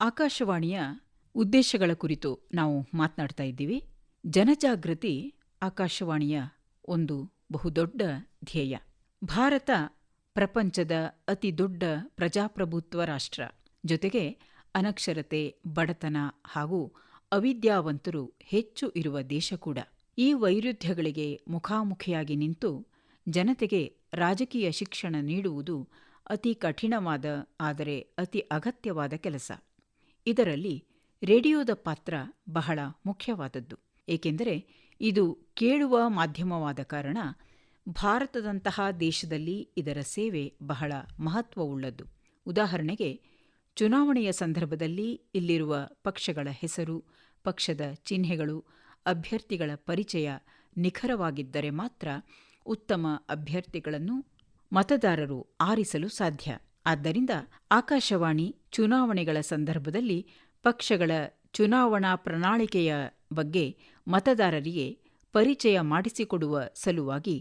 ಆಕಾಶವಾಣಿಯ ಉದ್ದೇಶಗಳ ಕುರಿತು ನಾವು ಮಾತನಾಡ್ತಾ ಇದ್ದೀವಿ. ಜನಜಾಗೃತಿ ಆಕಾಶವಾಣಿಯ ಒಂದು ಬಹುದೊಡ್ಡ ಧ್ಯೇಯ. ಭಾರತ ಪ್ರಪಂಚದ ಅತಿ ದೊಡ್ಡ ಪ್ರಜಾಪ್ರಭುತ್ವ ರಾಷ್ಟ್ರ. ಜೊತೆಗೆ ಅನಕ್ಷರತೆ, ಬಡತನ ಹಾಗೂ ಅವಿದ್ಯಾವಂತರು ಹೆಚ್ಚು ಇರುವ ದೇಶ ಕೂಡ. ಈ ವೈರುಧ್ಯಗಳಿಗೆ ಮುಖಾಮುಖಿಯಾಗಿ ನಿಂತು ಜನತೆಗೆ ರಾಜಕೀಯ ಶಿಕ್ಷಣ ನೀಡುವುದು ಅತಿ ಕಠಿಣವಾದ, ಆದರೆ ಅತಿ ಅಗತ್ಯವಾದ ಕೆಲಸ. ಇದರಲ್ಲಿ ರೇಡಿಯೋದ ಪಾತ್ರ ಬಹಳ ಮುಖ್ಯವಾದದ್ದು. ಏಕೆಂದರೆ ಇದು ಕೇಳುವ ಮಾಧ್ಯಮವಾದ ಕಾರಣ ಭಾರತದಂತಹ ದೇಶದಲ್ಲಿ ಇದರ ಸೇವೆ ಬಹಳ ಮಹತ್ವವುಳ್ಳದ್ದು. ಉದಾಹರಣೆಗೆ, ಚುನಾವಣೆಯ ಸಂದರ್ಭದಲ್ಲಿ ಇಲ್ಲಿರುವ ಪಕ್ಷಗಳ ಹೆಸರು, ಪಕ್ಷದ ಚಿಹ್ನೆಗಳು, ಅಭ್ಯರ್ಥಿಗಳ ಪರಿಚಯ ನಿಖರವಾಗಿದ್ದರೆ ಮಾತ್ರ ಉತ್ತಮ ಅಭ್ಯರ್ಥಿಗಳನ್ನು ಮತದಾರರು ಆರಿಸಲು ಸಾಧ್ಯ. ಆದ್ದರಿಂದ ಆಕಾಶವಾಣಿ ಚುನಾವಣೆಗಳ ಸಂದರ್ಭದಲ್ಲಿ ಪಕ್ಷಗಳ ಚುನಾವಣಾ ಪ್ರಣಾಳಿಕೆಯ ಬಗ್ಗೆ ಮತದಾರರಿಗೆ ಪರಿಚಯ ಮಾಡಿಸಿಕೊಡುವ ಸಲುವಾಗಿ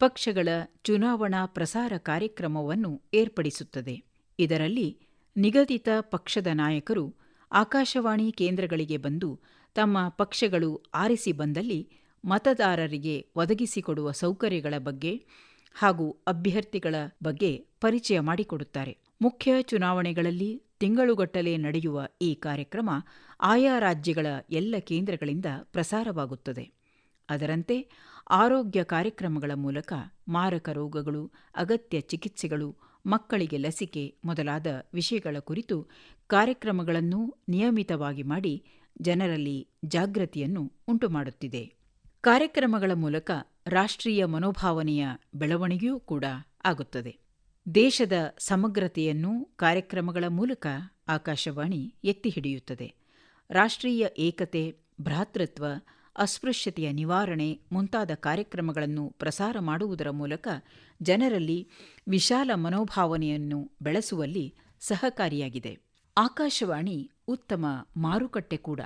ಪಕ್ಷಗಳ ಚುನಾವಣಾ ಪ್ರಸಾರ ಕಾರ್ಯಕ್ರಮವನ್ನು ಏರ್ಪಡಿಸುತ್ತದೆ. ಇದರಲ್ಲಿ ನಿಗದಿತ ಪಕ್ಷದ ನಾಯಕರು ಆಕಾಶವಾಣಿ ಕೇಂದ್ರಗಳಿಗೆ ಬಂದು ತಮ್ಮ ಪಕ್ಷಗಳು ಆರಿಸಿ ಬಂದಲ್ಲಿ ಮತದಾರರಿಗೆ ಒದಗಿಸಿಕೊಡುವ ಸೌಕರ್ಯಗಳ ಬಗ್ಗೆ ಹಾಗೂ ಅಭ್ಯರ್ಥಿಗಳ ಬಗ್ಗೆ ಪರಿಚಯ ಮಾಡಿಕೊಡುತ್ತಾರೆ. ಮುಖ್ಯ ಚುನಾವಣೆಗಳಲ್ಲಿ ತಿಂಗಳುಗಟ್ಟಲೆ ನಡೆಯುವ ಈ ಕಾರ್ಯಕ್ರಮ ಆಯಾ ರಾಜ್ಯಗಳ ಎಲ್ಲ ಕೇಂದ್ರಗಳಿಂದ ಪ್ರಸಾರವಾಗುತ್ತದೆ. ಅದರಂತೆ ಆರೋಗ್ಯ ಕಾರ್ಯಕ್ರಮಗಳ ಮೂಲಕ ಮಾರಕ ರೋಗಗಳು, ಅಗತ್ಯ ಚಿಕಿತ್ಸೆಗಳು, ಮಕ್ಕಳಿಗೆ ಲಸಿಕೆ ಮೊದಲಾದ ವಿಷಯಗಳ ಕುರಿತು ಕಾರ್ಯಕ್ರಮಗಳನ್ನು ನಿಯಮಿತವಾಗಿ ಮಾಡಿ ಜನರಲ್ಲಿ ಜಾಗೃತಿಯನ್ನು ಉಂಟುಮಾಡುತ್ತಿದೆ. ಕಾರ್ಯಕ್ರಮಗಳ ಮೂಲಕ ರಾಷ್ಟ್ರೀಯ ಮನೋಭಾವನೆಯ ಬೆಳವಣಿಗೆಯೂ ಕೂಡ ಆಗುತ್ತದೆ. ದೇಶದ ಸಮಗ್ರತೆಯನ್ನು ಕಾರ್ಯಕ್ರಮಗಳ ಮೂಲಕ ಆಕಾಶವಾಣಿ ಎತ್ತಿ ಹಿಡಿಯುತ್ತದೆ. ರಾಷ್ಟ್ರೀಯ ಏಕತೆ, ಭ್ರಾತೃತ್ವ, ಅಸ್ಪೃಶ್ಯತೆಯ ನಿವಾರಣೆ ಮುಂತಾದ ಕಾರ್ಯಕ್ರಮಗಳನ್ನು ಪ್ರಸಾರ ಮಾಡುವುದರ ಮೂಲಕ ಜನರಲ್ಲಿ ವಿಶಾಲ ಮನೋಭಾವನೆಯನ್ನು ಬೆಳೆಸುವಲ್ಲಿ ಸಹಕಾರಿಯಾಗಿದೆ. ಆಕಾಶವಾಣಿ ಉತ್ತಮ ಮಾರುಕಟ್ಟೆ ಕೂಡ.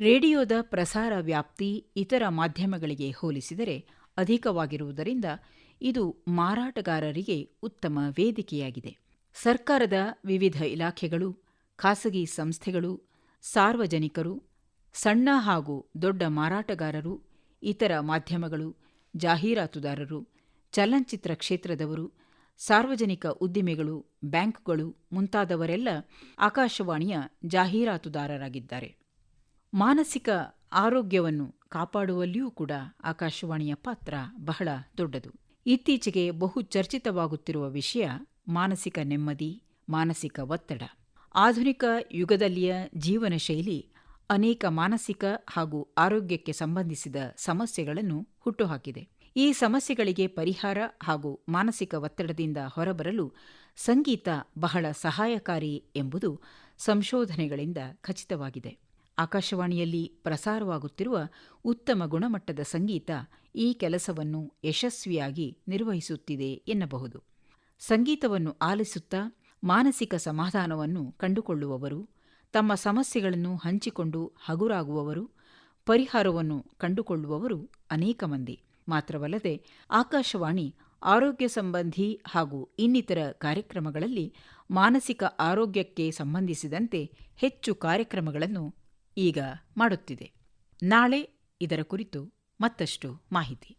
ರೇಡಿಯೋದ ಪ್ರಸಾರ ವ್ಯಾಪ್ತಿ ಇತರ ಮಾಧ್ಯಮಗಳಿಗೆ ಹೋಲಿಸಿದರೆ ಅಧಿಕವಾಗಿರುವುದರಿಂದ ಇದು ಮಾರಾಟಗಾರರಿಗೆ ಉತ್ತಮ ವೇದಿಕೆಯಾಗಿದೆ. ಸರ್ಕಾರದ ವಿವಿಧ ಇಲಾಖೆಗಳು, ಖಾಸಗಿ ಸಂಸ್ಥೆಗಳು, ಸಾರ್ವಜನಿಕರು, ಸಣ್ಣ ಹಾಗೂ ದೊಡ್ಡ ಮಾರಾಟಗಾರರು, ಇತರ ಮಾಧ್ಯಮಗಳು, ಜಾಹೀರಾತುದಾರರು, ಚಲನಚಿತ್ರ ಕ್ಷೇತ್ರದವರು, ಸಾರ್ವಜನಿಕ ಉದ್ದಿಮೆಗಳು, ಬ್ಯಾಂಕ್ಗಳು ಮುಂತಾದವರೆಲ್ಲ ಆಕಾಶವಾಣಿಯ ಜಾಹೀರಾತುದಾರರಾಗಿದ್ದಾರೆ. ಮಾನಸಿಕ ಆರೋಗ್ಯವನ್ನು ಕಾಪಾಡುವಲ್ಲಿಯೂ ಕೂಡ ಆಕಾಶವಾಣಿಯ ಪಾತ್ರ ಬಹಳ ದೊಡ್ಡದು. ಇತ್ತೀಚೆಗೆ ಬಹು ಚರ್ಚಿತವಾಗುತ್ತಿರುವ ವಿಷಯ ಮಾನಸಿಕ ನೆಮ್ಮದಿ, ಮಾನಸಿಕ ಒತ್ತಡ. ಆಧುನಿಕ ಯುಗದಲ್ಲಿಯ ಜೀವನ ಶೈಲಿ ಅನೇಕ ಮಾನಸಿಕ ಹಾಗೂ ಆರೋಗ್ಯಕ್ಕೆ ಸಂಬಂಧಿಸಿದ ಸಮಸ್ಯೆಗಳನ್ನು ಹುಟ್ಟುಹಾಕಿದೆ. ಈ ಸಮಸ್ಯೆಗಳಿಗೆ ಪರಿಹಾರ ಹಾಗೂ ಮಾನಸಿಕ ಒತ್ತಡದಿಂದ ಹೊರಬರಲು ಸಂಗೀತ ಬಹಳ ಸಹಾಯಕಾರಿ ಎಂಬುದು ಸಂಶೋಧನೆಗಳಿಂದ ಖಚಿತವಾಗಿದೆ. ಆಕಾಶವಾಣಿಯಲ್ಲಿ ಪ್ರಸಾರವಾಗುತ್ತಿರುವ ಉತ್ತಮ ಗುಣಮಟ್ಟದ ಸಂಗೀತ ಈ ಕೆಲಸವನ್ನು ಯಶಸ್ವಿಯಾಗಿ ನಿರ್ವಹಿಸುತ್ತಿದೆ ಎನ್ನಬಹುದು. ಸಂಗೀತವನ್ನು ಆಲಿಸುತ್ತಾ ಮಾನಸಿಕ ಸಮಾಧಾನವನ್ನು ಕಂಡುಕೊಳ್ಳುವವರು, ತಮ್ಮ ಸಮಸ್ಯೆಗಳನ್ನು ಹಂಚಿಕೊಂಡು ಹಗುರಾಗುವವರು, ಪರಿಹಾರವನ್ನು ಕಂಡುಕೊಳ್ಳುವವರು ಅನೇಕ ಮಂದಿ. ಮಾತ್ರವಲ್ಲದೆ ಆಕಾಶವಾಣಿ, ಆರೋಗ್ಯ ಸಂಬಂಧಿ ಹಾಗೂ ಇನ್ನಿತರ ಕಾರ್ಯಕ್ರಮಗಳಲ್ಲಿ ಮಾನಸಿಕ ಆರೋಗ್ಯಕ್ಕೆ ಸಂಬಂಧಿಸಿದಂತೆ ಹೆಚ್ಚು ಕಾರ್ಯಕ್ರಮಗಳನ್ನು ಈಗ ಮಾಡುತ್ತಿದೆ. ನಾಳೆ ಇದರ ಕುರಿತು ಮತ್ತಷ್ಟು ಮಾಹಿತಿ.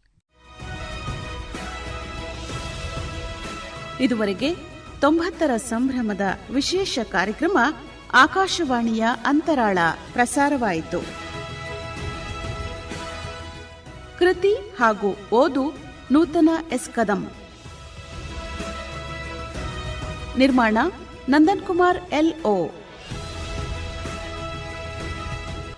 ಇದುವರೆಗೆ ತೊಂಬತ್ತರ ಸಂಭ್ರಮದ ವಿಶೇಷ ಕಾರ್ಯಕ್ರಮ ಆಕಾಶವಾಣಿಯ ಅಂತರಾಳ ಪ್ರಸಾರವಾಯಿತು. ಕೃತಿ ಹಾಗೂ ಓದು ನೂತನ ಎಸ್ ಕದಂ. ನಿರ್ಮಾಣ ನಂದನ್ ಕುಮಾರ್